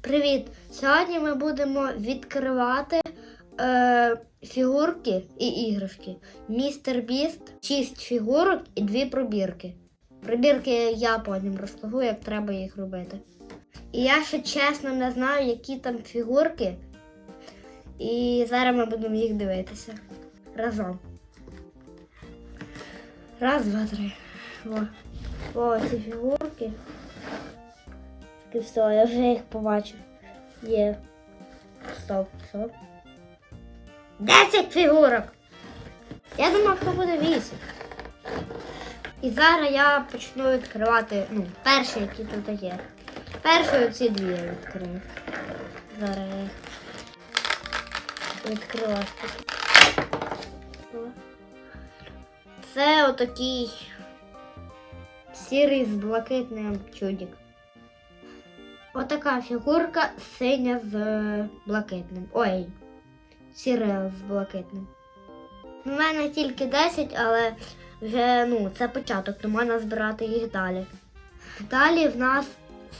Привіт! Сьогодні ми будемо відкривати е, фігурки і іграшки. Містер Біст, 6 фігурок і 2 пробірки. Пробірки я потім розкажу, як треба їх робити. І я ще чесно не знаю, які там фігурки. І зараз ми будемо їх дивитися разом. Раз, два, три. О, О ці фігурки. І все, я вже їх побачив. Є. Стоп, стоп. Десять фігурок! Я думав, що буде вісім. І зараз я почну відкривати, ну, перші, які тут є. Перші оці дві я відкрию. Зараз я їх відкрила. Це отакий сірий з блакитним чудик. Отака фігурка синя з блакитним. Ой, сіра з блакитним. У мене тільки 10, але вже ну, це початок, то можна збирати їх далі. Далі в нас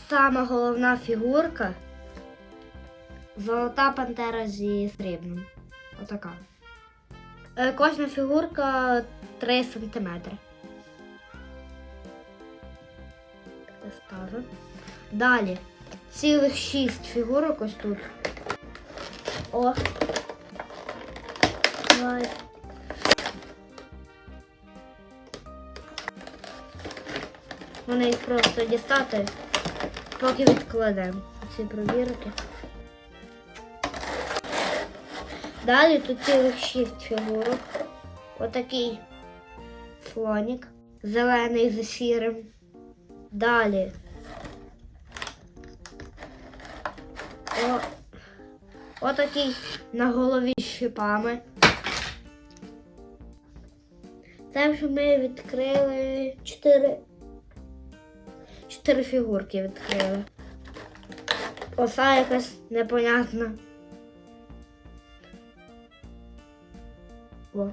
сама головна фігурка Золота пантера зі срібним. Отака. Е, Кожна фігурка 3 см. Ставлю. Далі. Цілих 6 фігурок ось тут. О. Давай. Вони їх просто дістати, поки відкладемо ці пробірки. Далі тут цілих 6 фігурок. Отакий слонік. Зелений з сірим. Далі. О, отакий на голові з шипами. Це вже ми відкрили 4, 4 фігурки відкрили. Оса якась непонятна. О.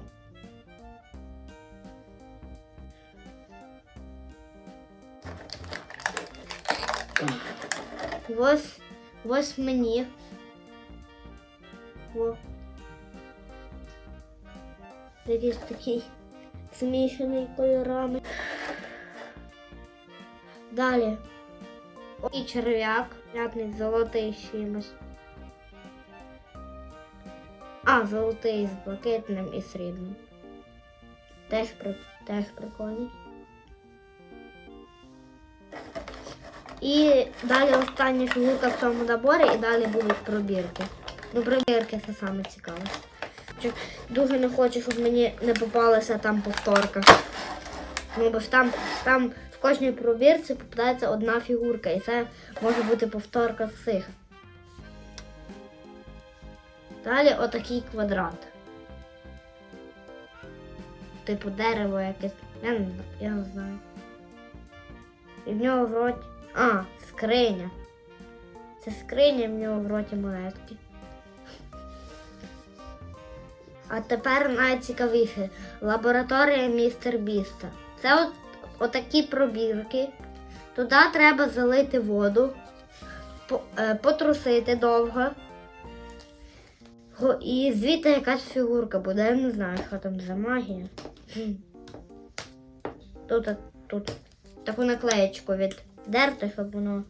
Ось, ось мені. О. Якийсь такий змішаний кольорами. Далі. І черв'як, м'ятний золотий чимось. А, золотий з блакитним і срібним. Теж, теж прикольний. І далі остання фігурка в цьому наборі, і далі будуть пробірки. Ну, пробірки це саме цікаве. Дуже не хочу, щоб мені не попалася там повторка. Ну, бо ж там, там в кожній пробірці попадається одна фігурка, і це може бути повторка з цих. Далі отакий квадрат. Типу дерево якесь. Я не, знаю. І в нього в роті. А, скриня. Це скриня, в нього в роті монетки. А тепер найцікавіше. Лабораторія містер Біста. Це от, отакі пробірки. Туди треба залити воду, е, потрусити довго. І звідти якась фігурка буде, я не знаю, що там за магія. Тут, тут таку наклеєчку віддерти, щоб воно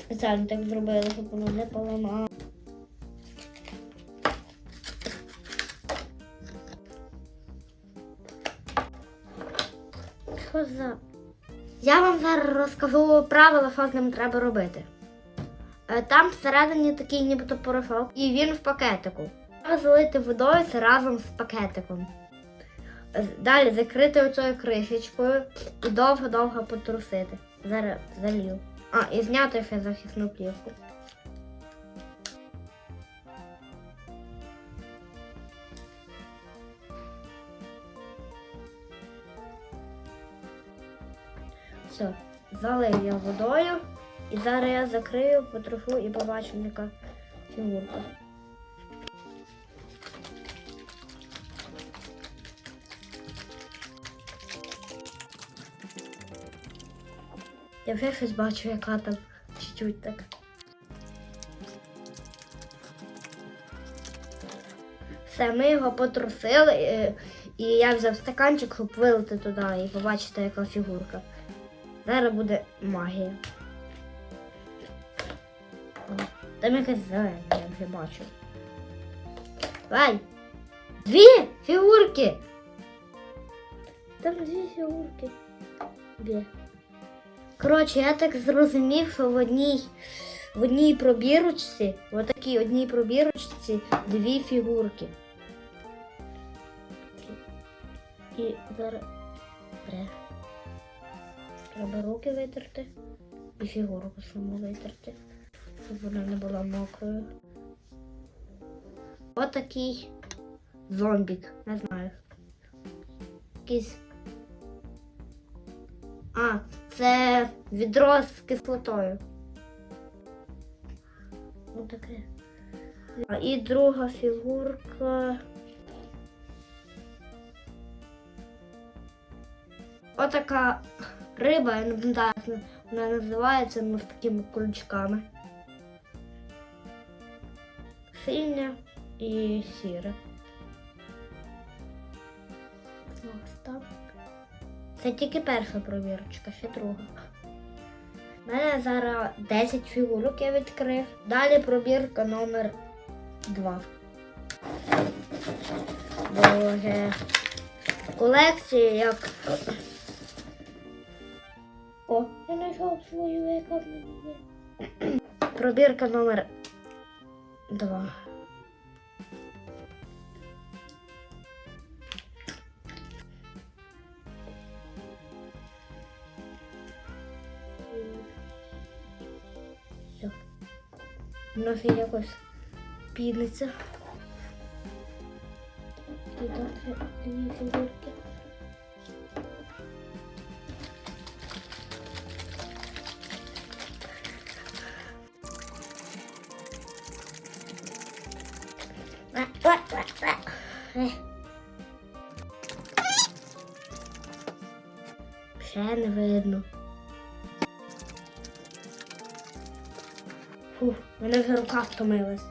спеціально так зробили, щоб воно не поламало. Що за? Я вам зараз розкажу правила, що з ним треба робити. Е, Там всередині такий нібито порошок, і він в пакетику. Треба залити водою разом з пакетиком. Е, Далі закрити оцею кришечкою і довго-довго потрусити. Зараз залів. А, і зняти ще захисну плівку. Все, залив я водою. І зараз я закрию, потрушу і побачу, яка фігурка. Я вже щось бачу, яка там чуть-чуть так. Все, ми його потрусили, е, і я взяв стаканчик, щоб вилити туди і побачити, яка фігурка. Зараз буде магія. Там якась зелена, я вже бачу. Вай! Дві фігурки! Там дві фігурки. Дві. Коротше, я так зрозумів, що в одній, в одній пробірочці, в такій одній пробірочці дві фігурки. І зараз. Треба руки витерти і фігурку саму витерти, щоб вона не була мокрою. Отакий зомбік, не знаю. Якийсь. А, це відро з кислотою. Отаке. І друга фігурка. Отака риба, я не знаю, як вона називається, ну з такими крючками. Синя і сіра. Ось так. Це тільки перша провірочка, ще друга. У мене зараз 10 фігурок я відкрив. Далі пробірка номер 2. Боже. Колекція як. О, я знайшов свою, яка в мене є. Пробірка номер 2. Ще якось піниться. І тут дві фігурки. Ще не видно. Фух, мене вже рука втомилась.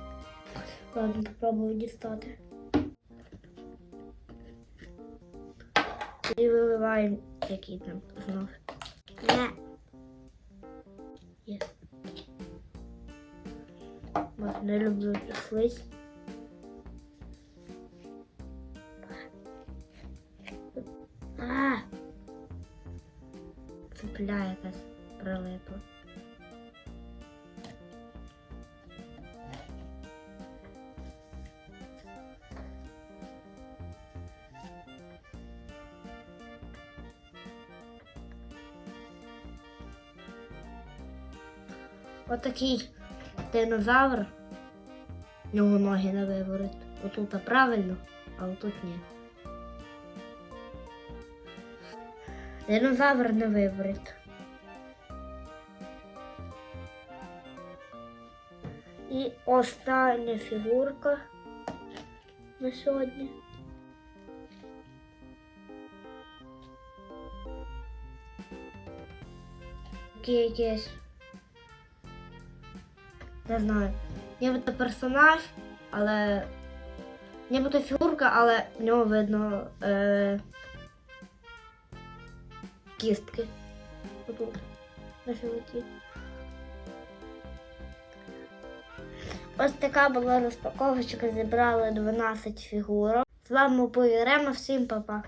Ладно, попробую дістати. І виливаємо який там знов. Не. Є. Не люблю слизь. Отакий динозавр. В нього ноги на виворот. Отут правильно, а отут ні. Динозавр на виворот. І остання фігурка на сьогодні. Якийсь. Не знаю. Нібито персонаж, але. Нібито фігурка, але в нього видно е... кістки. Отут. На животі. Ось така була розпаковочка, зібрали 12 фігурок. З вами був Ірема, всім па-па.